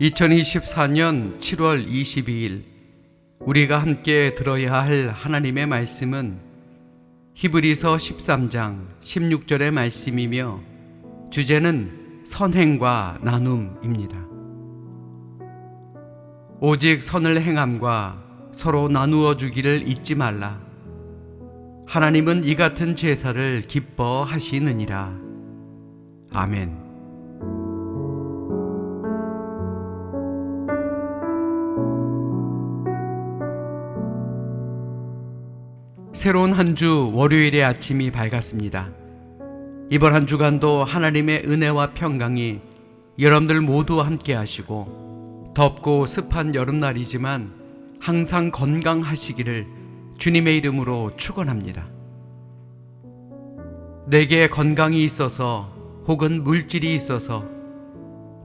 2024년 7월 22일 우리가 함께 들어야 할 하나님의 말씀은 히브리서 13장 16절의 말씀이며 주제는 선행과 나눔입니다. 오직 선을 행함과 서로 나누어 주기를 잊지 말라. 하나님은 이 같은 제사를 기뻐하시느니라. 아멘. 새로운 한 주 월요일의 아침이 밝았습니다. 이번 한 주간도 하나님의 은혜와 평강이 여러분들 모두 함께 하시고 덥고 습한 여름날이지만 항상 건강하시기를 주님의 이름으로 축원합니다. 내게 건강이 있어서 혹은 물질이 있어서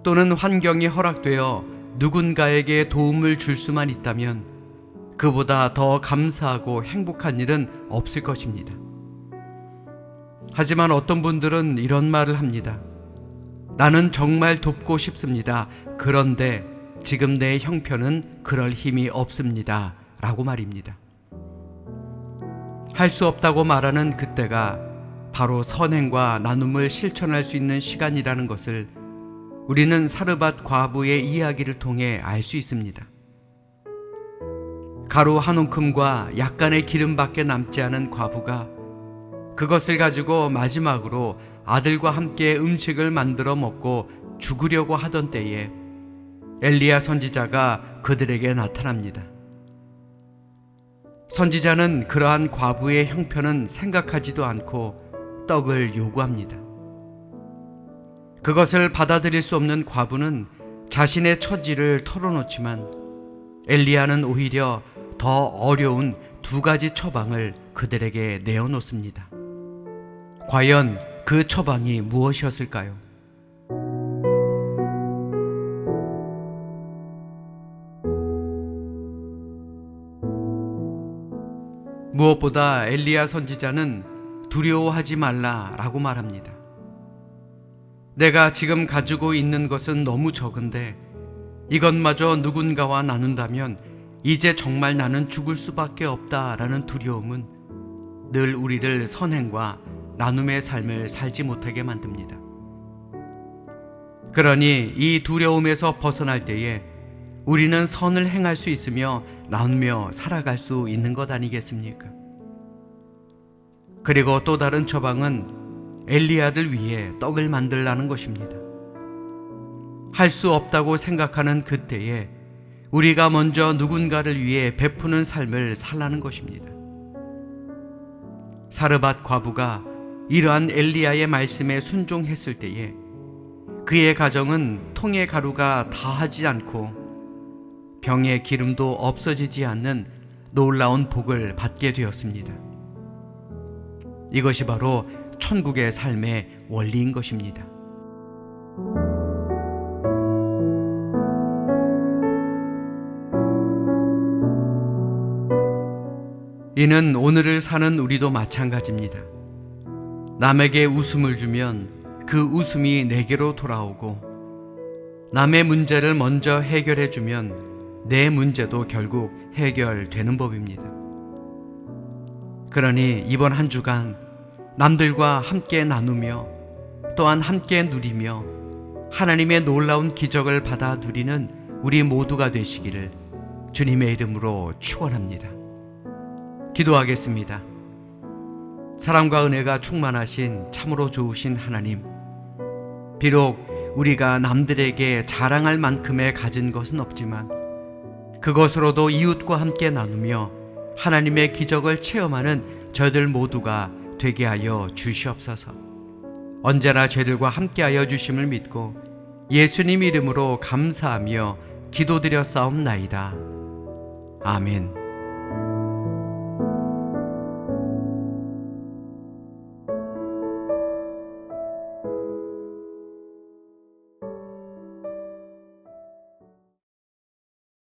또는 환경이 허락되어 누군가에게 도움을 줄 수만 있다면 그보다 더 감사하고 행복한 일은 없을 것입니다. 하지만 어떤 분들은 이런 말을 합니다. 나는 정말 돕고 싶습니다. 그런데 지금 내 형편은 그럴 힘이 없습니다. 라고 말입니다. 할 수 없다고 말하는 그때가 바로 선행과 나눔을 실천할 수 있는 시간이라는 것을 우리는 사르밧 과부의 이야기를 통해 알 수 있습니다. 가루 한 움큼과 약간의 기름밖에 남지 않은 과부가 그것을 가지고 마지막으로 아들과 함께 음식을 만들어 먹고 죽으려고 하던 때에 엘리야 선지자가 그들에게 나타납니다. 선지자는 그러한 과부의 형편은 생각하지도 않고 떡을 요구합니다. 그것을 받아들일 수 없는 과부는 자신의 처지를 털어놓지만 엘리야는 오히려 더 어려운 두 가지 처방을 그들에게 내어놓습니다. 과연 그 처방이 무엇이었을까요? 무엇보다 엘리야 선지자는 두려워하지 말라라고 말합니다. 내가 지금 가지고 있는 것은 너무 적은데 이것마저 누군가와 나눈다면 이제 정말 나는 죽을 수밖에 없다라는 두려움은 늘 우리를 선행과 나눔의 삶을 살지 못하게 만듭니다. 그러니 이 두려움에서 벗어날 때에 우리는 선을 행할 수 있으며 나누며 살아갈 수 있는 것 아니겠습니까? 그리고 또 다른 처방은 엘리야들 위해 떡을 만들라는 것입니다. 할 수 없다고 생각하는 그때에 우리가 먼저 누군가를 위해 베푸는 삶을 살라는 것입니다. 사르밧 과부가 이러한 엘리야의 말씀에 순종했을 때에 그의 가정은 통의 가루가 다하지 않고 병의 기름도 없어지지 않는 놀라운 복을 받게 되었습니다. 이것이 바로 천국의 삶의 원리인 것입니다. 이는 오늘을 사는 우리도 마찬가지입니다. 남에게 웃음을 주면 그 웃음이 내게로 돌아오고 남의 문제를 먼저 해결해 주면 내 문제도 결국 해결되는 법입니다. 그러니 이번 한 주간 남들과 함께 나누며 또한 함께 누리며 하나님의 놀라운 기적을 받아 누리는 우리 모두가 되시기를 주님의 이름으로 축원합니다. 기도하겠습니다. 사랑과 은혜가 충만하신 참으로 좋으신 하나님. 비록 우리가 남들에게 자랑할 만큼의 가진 것은 없지만 그것으로도 이웃과 함께 나누며 하나님의 기적을 체험하는 저들 모두가 되게 하여 주시옵소서. 언제나 저들과 함께하여 주심을 믿고 예수님 이름으로 감사하며 기도드려 싸움나이다. 아멘.